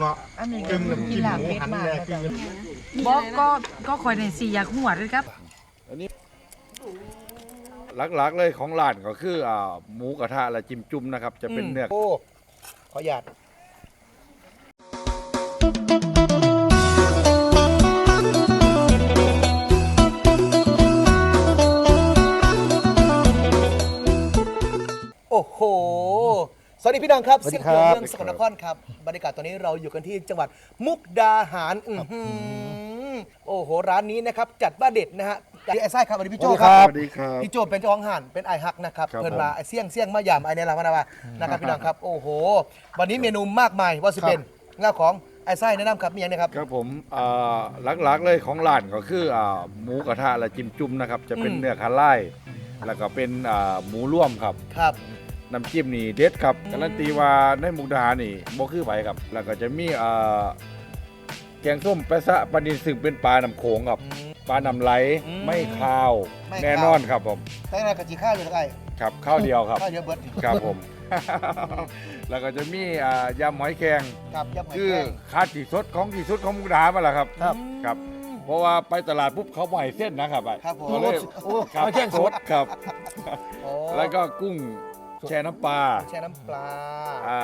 เนาะอันนี้กึ่งน้ำจิ้มหมูหันแน่กึ่งบอกก็ก็คอยในสี่อยากหัวด้วยครับหลักๆเลยของร้านก็คืออ่าหมูกระทะและจิ้มจุ่มนะครับ จะเป็นเนื้อโอ้ขอหยาดโอ้โห สวัสดีพี่น้องครับสวัสดีเสียงครัเพลงบเมืองสกลนครครับบรรยากาศตอนนี้เราอยู่กันที่จังหวัดมุกดาหารอื้อหือโอ้โหร้านนี้นะครับจัดบ้าเด็ดนะฮะไอ้ไส้ครับสวัสดีพี่โจครับสวัสดีครับ พี่โจเป็นเจ้าของห่านเป็นไอฮักนะครับครับเพิ่นผมมาไอเสี่ยงเสี่ยงมายามไอเนี่ยละพะนะวานะครับพี่น้องครับโอ้โห วันนี้เมนูมากมายว่าสิเป็นงาของไอไส้แนะนำครับมีอย่างนะครับ ครับผมอ่าหลักๆเลยของร้านก็คืออ่าหมูกระทะและจิ้มจุ่มนะครับ จะเป็นอืม เนื้อคาไล่แล้วก็เป็นอ่าหมูร่วมครับ ครับ น้ำจิ้มนี่เด็ดครับการันตีว่าในมุกดาหารนี่บ่คือไผครับ แล้วก็จะมีอ่าแกงส้มแปะซะปลานินซึ่งเป็นปลาน้ำโขงครับอืมปลาน้ำไหลอืมไม่คาว ไม่คาว แน่นอนครับผมแต่อะไรกับจีข้าวอยู่ทั้งไอครับข้าวเดียวครับ ข้าวเยอะเบิดครับผม แล้วก็จะมีอ่ายำหอยแครงครับยำหอยคือแครงคาดที่สุดของที่สุดของมุกดาหารมาแล้วครับครับ ครับ เพราะว่าไปตลาดปุ๊บเขาบ่อยเส้นนะครับอะครับผมก็เลยโอ้ครับหอยแครงสดครับ โอ้แล้วก็กุ้ง แช่น้ำปลาแช่น้ำปลาอ่า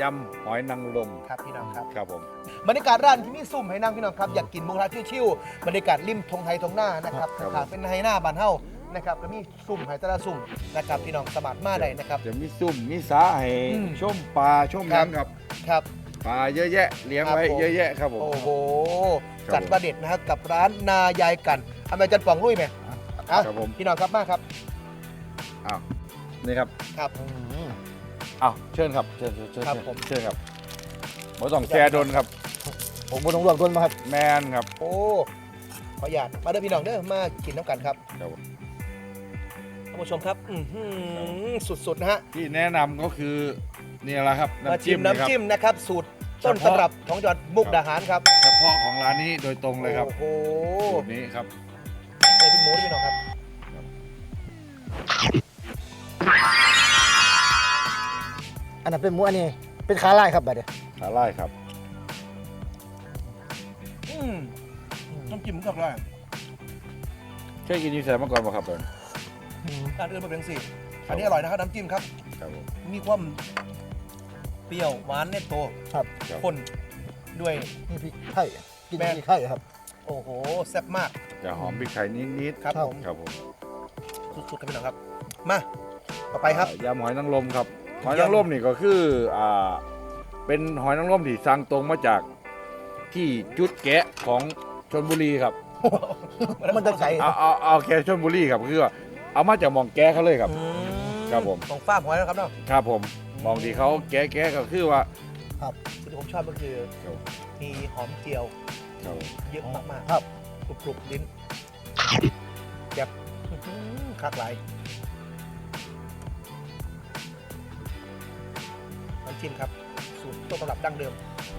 ยำหอยนางรมครับพี่น้องครับ ครับผมบรรยากาศร้านที่นี่ซุ่มให้นั่งพี่น้องครับอยากกินหมูกระทะชิวๆบรรยากาศริมทงไฮทงหน้านะครับครับหากเป็นไฮหน้าบานเฮานะครับก็มีซุ่มไฮตะละซุ่มนะครับพี่น้องสมัครมาได้นะครับจะมีซุ่มมีสาให้อืมชมปลาชมครับน้ำครับครับปลาเยอะแยะเลี้ยงครับไว้ผมเยอะแยะครับผมโอ้โหครับจัดประเด็ดนะครับกับร้านนายายกันอเมริกันป่องลุยไหมอะครับผมพี่น้องครับมาครับอ้าว นี่ครับครับ อ้าวเชิญครับเชิญเชิญเชิญครับผม เชิญครับบ่ต้องแชร์โดนครับ ผมบนลงรวมต้นมาครับ แมนครับ โอ้ขออนุญาตมาเด้อพี่น้องเด้อมากินน้ำกันครับครับผม ท่านผู้ชมครับอื้อหือสุดๆนะฮะที่แนะนำก็คือนี่แหละครับมาชิมนะครับน้ำจิ้มนะครับ สูตรต้นเฉพาะตำรับของจังหวัดมุกดาหารครับเฉพาะของร้านนี้โดยตรงเลยครับโอ้โหสูตรนี้ครับนี่เป็นหมูที่พี่น้องครับ อันนั้นเป็นหมูอันนี้ เป็นขาลายครับบัดเดี๋ยวขาไล่ครับ อืมน้ำจิ้มกับอะไรเคยกินยูแซมมาก่อนป่ะครับเอิญการอื่นมาเป็นสี่อันนี้อร่อยนะครับน้ำจิ้มครับ ครับผม มีความเปรี้ยวหวานเน็ตโตครับครับข้นด้วย นี่พริกไทยกินแม่น พริกไทยครับ โอ้โหแซ่บมาก จะหอมพริกไทยนิดๆครับครับผม ครับผม สุดๆครับพี่น้องครับ มา ต่อไปครับอ่ายำหอยนางรมครับ หอยนางรมนี่ก็คืออ่าเป็นหอยนางรมที่สั่งตรงมาจากที่จุดแกะของชนบุรีครับมันจะใสเอาเอาเอาแค่ชนบุรีครับคือว่าเอามาจากหมองแกะเขาเลยครับอืมครับผมของฟ้าร์มหอยนะครับเนาะ ครับผมมองที่เขาแกะแกะก็คือว่าสิ่งที่ผมชอบก็คือ ครับ มีหอมเจียว ครับผมเยอะมากๆครับกรุบกรุบลิ้นแบบอื้อหือคักหลาย น้ำจิ้มครับสูตรต้นตำรับดั้งเดิม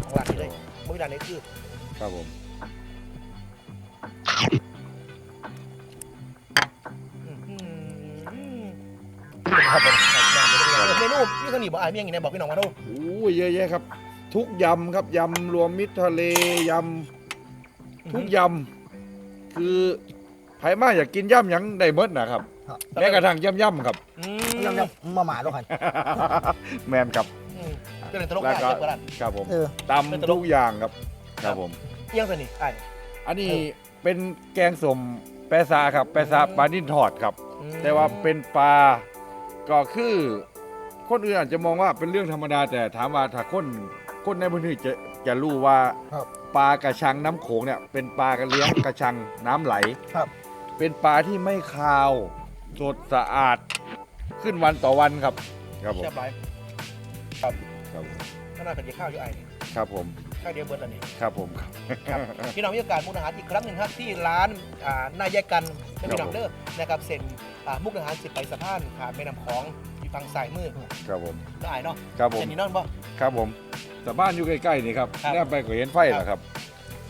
ของร้านนี้เลยมื้อร้านนี้คือครับผมอื้อหือครับผมเมนูนี่สนิทบอกไอ้เมี่ยงอย่างไรบอกพี่น้องมาดูโอ้ยเยอะแยะครับ ทุกยำครับยำรวมมิตรทะเลยำทุกยำคือไผมาอยากกินย่ำหยังได้เมดนะครับครับแม้กระทั่งย่ำย่ำครับอืยังยังมาหมาแล้วกันแมนครับอืม เป็นตลกแล้วได้ก็เยอะกว่าร้าน ครับผมเออ ตำทุกอย่างครับครับผม เอี่ยงสนิทไอ้ อันนี้เป็นแกงสมแปะซาครับ แปะซาปลานิ่นทอดครับ อืมแต่ว่าเป็นปลาก็คือคนอื่นอาจจะมองว่าเป็นเรื่องธรรมดาแต่ถามว่าถ้าคนคนในพื้นที่จะจะรู้ว่าครับ ปลากระชังน้ำโขงเนี่ยเป็นปลากระเลี้ยงกระชังน้ำไหล ครับ เป็นปลาที่ไม่คาวสดสะอาดขึ้นวันต่อวันครับ ครับผมเชียบไรครับ ครับผมข้างหน้าเป็นยี่ข้าวอยู่ไอ้นี่ครับผมข้าวเดียวเบิร์ดอันนี้ครับผมครับ พี่น้องมีโอกาสมุกดาหารอีกครั้งหนึ่งครับที่ร้านอ่านายายกันเป็นพี่น้องเด้อนะครับเซ็นอ่ามุกดาหารสิบไปสะพานขาดแม่น้ำของอยู่ทางสายมือครับผมก็อายเนาะครับผมเซ็นนี่นอนบ่ ครับผมสบ้านอยู่ใกล้ๆนี่ครับครับ แนบไปก็เห็นไฟแหละครับ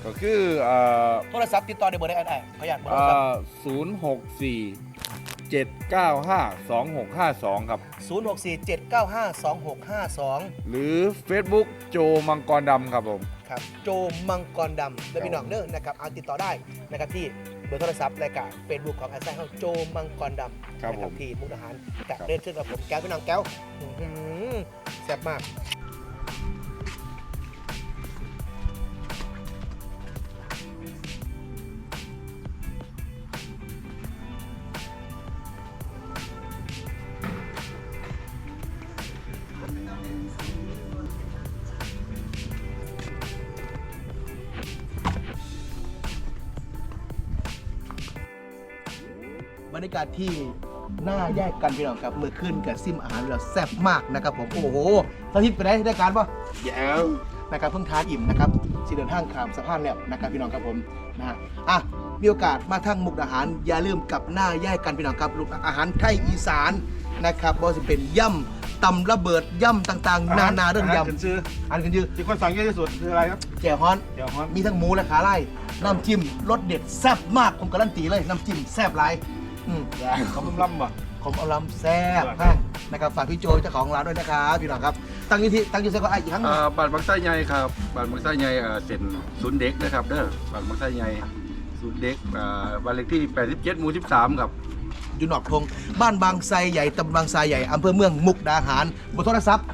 ก็คือเอ่อโทรศัพท์ติดต่อได้เบอร์ได้ไอ้ไอ้ขออนุญาตเบอร์โทรเอ่ศัพท์อศูนย์หกสี่ 064-795-2652 ครับ 0647952652 หรือ Facebook โจมังกรดำครับผม ครับโจมังกรดำและพี่น้องเด้อนะครับอาติดต่อได้นะครับที่เบอร์โทรศัพท์รายการเฟซบุ๊กของไอ้ไส้เฮาโจมังกรดำครับนะผมที่มุกดาหารกับครับเล่นเช่นกับผมแก้วพี่น้องแก้วอื้อหือแซ่บมาก รรยากาศที่หน้าแยกกันพี่น้องครับมือขึ้นกับซิมอาหารเราแซ่บมากนะครับผมโอ้โหสาธิตไปได้ได้การป่ะแย่นะครับเพิ่งทานอิ่มนะครับสิเดินห้างขามสะพานแล้วนะครับพี่น้องครับผมนะฮะอะมีโอกาสมาทั้งมุกดาหารอย่าลืมกลับหน้าแยกกันพี่น้องครับลูกอาหารไทยอีสานนะครับบ่ว่าจะเป็นย่ำตำระเบิดย่ำต่างๆ นานาเรื่องขึ้นยำชื่ออันกันยือที่คนสั่งเยอะที่สุดคืออะไรครับแจ่วฮ้อนเดี๋ยวฮอนมีทั้งหมูและขาไล่น้ำจิ้มรสเด็ดแซ่บมากผมการันตีเลยน้ำจิ้มแซ่บหลาย อืมเขาเป็นล่ำบ่ผมเอาลำแซ่บมากนะครับฝากพี่โจเจ้าของร้านด้วยนะครับพี่น้องครับ ตั้งอยูที่ตั้งอยูเซก็ไอ้อีกครั้งหนึ่ง อ่าบ้านบางไส้ใหญ่ครับบ้านบางไส้ใหญ่เอ่อเซ็นศูนย์เด็กนะครับเด้อบ้านบางไส้ใหญ่ศูนย์เด็กอ่าบ้านเลขที่ 87หมู่13ครับ อยู่หนอกทงบ้านบางไทรใหญ่ตำบลบางไทรใหญ่อำเภอเมืองมุกดาหารเบอร์โทรศัพท์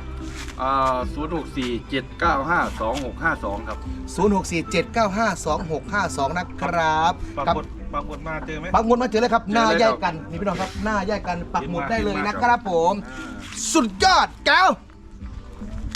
อ่า064-795-2652 ครับ 0647952652 นะครับปากกับหมด ปากหมดมาเจอไหม ปักหมุดมาเจอเลยครับเจอหน้าเลยแยคกรับกันนี่พี่น้องครับ หน้าแยกกันปักหมุดได้เลยดีมากนะครับผม สุดยอดแก้ว